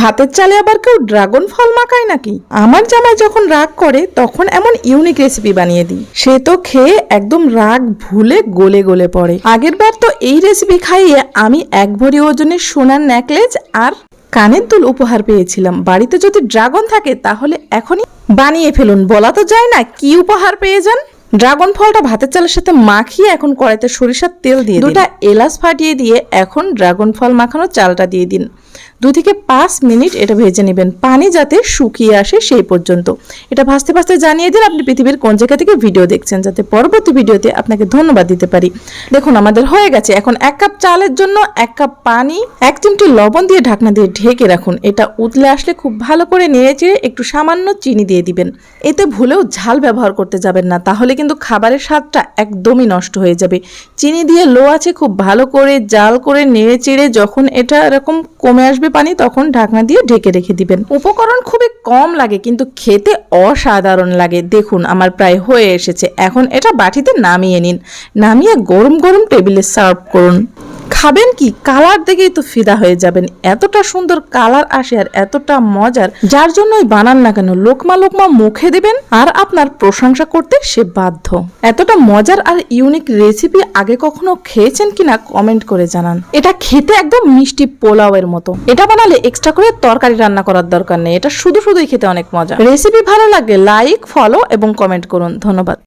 ভাতের চালে আবার কেউ ড্রাগন ফল মাখায় নাকি? আমার জামাই যখন রাগ করে, তখন এমন ইউনিক রেসিপি বানিয়ে দিই। সে তো খেয়ে একদম রাগ ভুলে গলে গলে পড়ে। আগের বার তো এই রেসিপি খাইয়ে আমি এক ভরি ওজনের সোনার নেকলেস আর কানের দুল উপহার পেয়েছিলাম। বাড়িতে যদি ড্রাগন থাকে, তাহলে এখনই বানিয়ে ফেলুন। বলা তো যায় না, কি উপহার পেয়ে যান? ড্রাগন ফলটা ভাতের চালের সাথে মাখিয়ে এখন কড়াইতে সরিষার তেল দিয়ে দুটা এলাচ ফাটিয়ে দিয়ে এখন ড্রাগন ফল মাখানো চালটা দিয়ে দিন। দু থেকে পাঁচ মিনিট এটা ভেজে নেবেন। পানি যাতে শুকিয়ে আসে সেই পর্যন্ত। এটা ভাজতে ভাজতে জানিয়ে দিন আপনি পৃথিবীর কোন জায়গা থেকে ভিডিও দেখছেন, যাতে পরবর্তী ভিডিওতে আপনাকে ধন্যবাদ দিতে পারি। দেখুন, আমাদের হয়ে গেছে। এখন এক কাপ চালের জন্য এক কাপ পানি, এক চিমটি লবণ দিয়ে ঢাকনা দিয়ে ঢেকে রাখুন। এটা উতলে আসলে খুব ভালো করে নেড়ে চেড়ে একটু সামান্য চিনি দিয়ে দিবেন। এতে ভুলেও ঝাল ব্যবহার করতে যাবেন না। তাহলে কিন্তু খাবারের স্বাদটা একদমই নষ্ট হয়ে যাবে। চিনি দিয়ে লো আছে খুব ভালো করে জাল করে নেড়ে চেড়ে যখন এটা এরকম কমে আসবে পানি, তখন ঢাকনা দিয়ে ঢেকে রেখে দিবেন। উপকরণ খুবই কম লাগে, কিন্তু খেতে অসাধারণ লাগে। দেখুন, আমার প্রায় হয়ে এসেছে। এখন এটা বাটিতে নামিয়ে নিন। নামিয়ে গরম গরম টেবিলে সার্ভ করুন। খাবেন কি? কালার দেখেই তো ফিদা হয়ে যাবেন। এতটা সুন্দর কালার আসে আর এতটা মজার, যার জন্যই বানান না কেন, লোকমা লোকমা মুখে দেবেন আর আপনার প্রশংসা করতে সে বাধ্য। এতটা মজার আর ইউনিক রেসিপি আগে কখনো খেয়েছেন কিনা কমেন্ট করে জানান। এটা খেতে একদম মিষ্টি পোলাওয়ের মতো। এটা বানালে এক্সট্রা করে তরকারি রান্না করার দরকার নেই। এটা শুধু শুধুই খেতে অনেক মজা। রেসিপি ভালো লাগলে লাইক ফলো এবং কমেন্ট করুন। ধন্যবাদ।